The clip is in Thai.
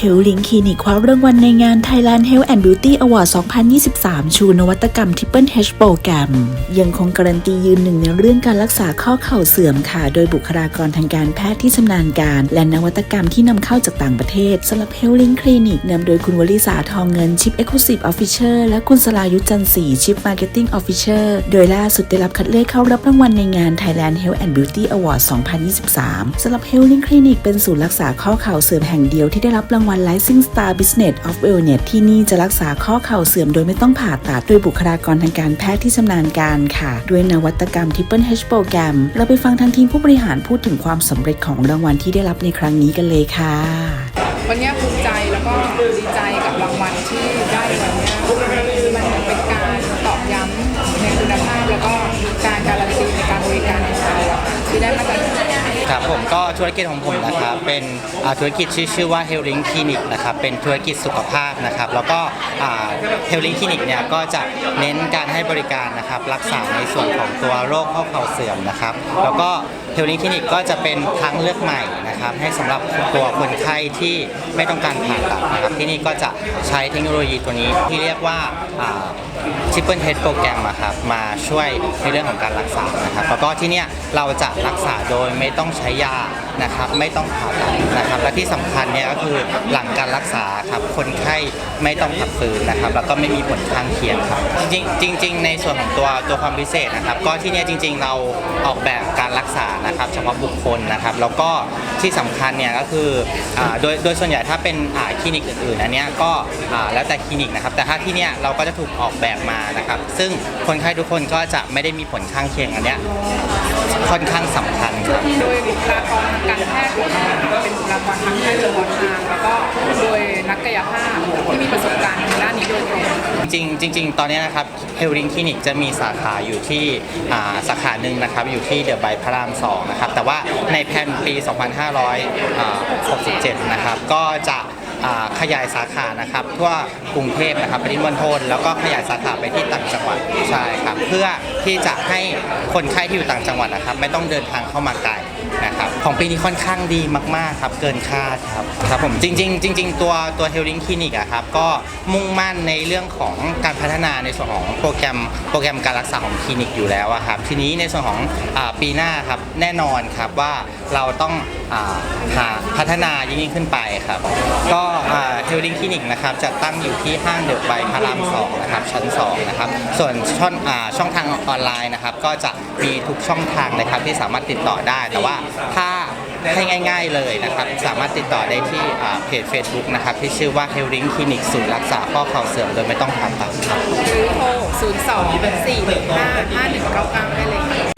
Health Link Clinic คว้ารางวัลในงาน Thailand Health and Beauty Award 2023 ชูนวัตกรรม Triple H โปรแกรม ยังคงการันตียืนหนึ่งในเรื่องการรักษาข้อเข่าเสื่อมค่ะ โดยบุคลากรทางการแพทย์ที่ชำนาญการ และนวัตกรรมที่นำเข้าจากต่างประเทศสำหรับ Health Link Clinic นำโดยคุณวลิสาทองเงิน Chief Exclusive Officer และคุณสลายุทธจันศรี Chief Marketing Officer โดยล่าสุดได้รับคัดเลือกเข้ารับรางวัลในงาน Thailand Health and Beauty Award 2023สำหรับ Health Link Clinic เป็นศูนย์รักษาข้อเข่าเสื่อมแห่งเดียวที่ได้รับรางวัล Rising Star Business of Wellness ที่นี่จะรักษาข้อเข่าเสื่อมโดยไม่ต้องผ่าตัด โดยบุคลากรทางการแพทย์ที่ชำนาญการค่ะ ด้วยนวัตกรรม Triple H โปรแกรม เราไปฟังทางทีมผู้บริหารพูดถึงความสำเร็จของรางวัลที่ได้รับในครั้งนี้กันเลยค่ะ วันนี้ภูมิใจแล้วก็ดีใจ ก็ธุรกิจของผมนะครับเป็นธุรกิจที่ชื่อว่า h e a l i n g Clinic นะครับเป็นธุรกิจสุขภาพนะครับแล้วก็ h e a l i n g Clinic เนี่ยก็จะเน้นการให้บริการนะครับรักษาในส่วนของตัวโรคข้อเข่าเสื่อมนะครับ แล้วก็ h e a l i n g Clinic ก็จะเป็นทางเลือกใหม่นะครับให้สำหรับตัวคนไข้ที่ไม่ต้องการผ่าตัดนะครับที่นี่ก็จะใช้เทคโนโลยีตัวนี้ที่เรียกว่าชิปเปิลเฮดโปรแกรมครับมาช่วยในเรื่องของการรักษานะครับแล้วก็ที่เนี่ยเราจะรักษาโดยไม่ต้องใช้ยานะครับไม่ต้องผ่าตัดนะครับและที่สำคัญเนี่ยก็คือหลังการรักษาครับคนไข้ไม่ต้องพักฟื้นนะครับแล้วก็ไม่มีผลข้างเคียงครับจริงๆจริงในส่วนของตัวตัวความพิเศษนะครับก็ที่เนี่ยจริง ๆ เราออกแบบการรักษานะครับเฉพาะบุคคลนะครับ แล้วก็ที่สำคัญเนี่ยก็คืออโดยโดยส่วนใหญ่ถ้าเป็นคลินิกอื่นๆอันเนี้ยก็แล้วแต่คลินิกนะครับ แต่ถ้าที่เนี่ยเราก็จะถูกออกแบบมานะครับ ซึ่งคนไข้ทุกคนก็จะไม่ได้มีผลข้างเคียงอันเนี้ยค่อนข้างสำคัญครับโดยบุคลากรทางการแพทย์เป็น ริงๆจริง ๆ ตอนนี้นะครับเฮลิงคลินิกจะมีสาขาอยู่ที่อ่าสาขาหนึ่งนะครับอยู่ที่เดอะไบพระราม2นะครับแต่ว่าในแผนปี 2567 นะครับก็จะอ่าขยายสาขานะครับทั่วกรุงเทพนะครับปริมณฑลแล้วก็ขยายสาขาไปที่ต่างจังหวัดใช่ครับเพื่อที่จะให้คนไข้ที่อยู่ต่างจังหวัดนะครับ ไม่ต้องเดินทางเข้ามาไกล นะครับของปีนี้ค่อนข้างดีมากๆครับเกินคาดครับครับผมจริง ๆ จริง ๆ ตัวตัวเฮลลิงคลินิกอะครับก็มุ่งมั่นในเรื่องของการพัฒนาในส่วนของโปรแกรมโปรแกรมการรักษาของคลินิกอยู่แล้วอะครับทีนี้ในส่วนของอาปีหน้าครับแน่นอนครับว่าเราต้องอาหาพัฒนายิ่งๆขึ้นไปครับ ก็เฮลลิงคลินิกนะครับจะตั้งอยู่ที่ห้างเดอะไบพระราม2นะครับชั้น2นะครับส่วนช่องอาช่องทางออนไลน์นะครับก็จะมีทุกช่องทางนะครับที่สามารถติดต่อได้แต่ว่าถ้าให้ง่าย ๆเลยนะครับ สามารถติดต่อได้ที่อ่าเพจ Facebook นะครับ ที่ชื่อว่า h e a l i n g Clinic ศูนย์รักษาข้อเข่าเสื่อมโดยไม่ต้องผ่าตัดครับหรือโทร 0 2 4 1 5 5 1 9 9 ได้เลยค่ะ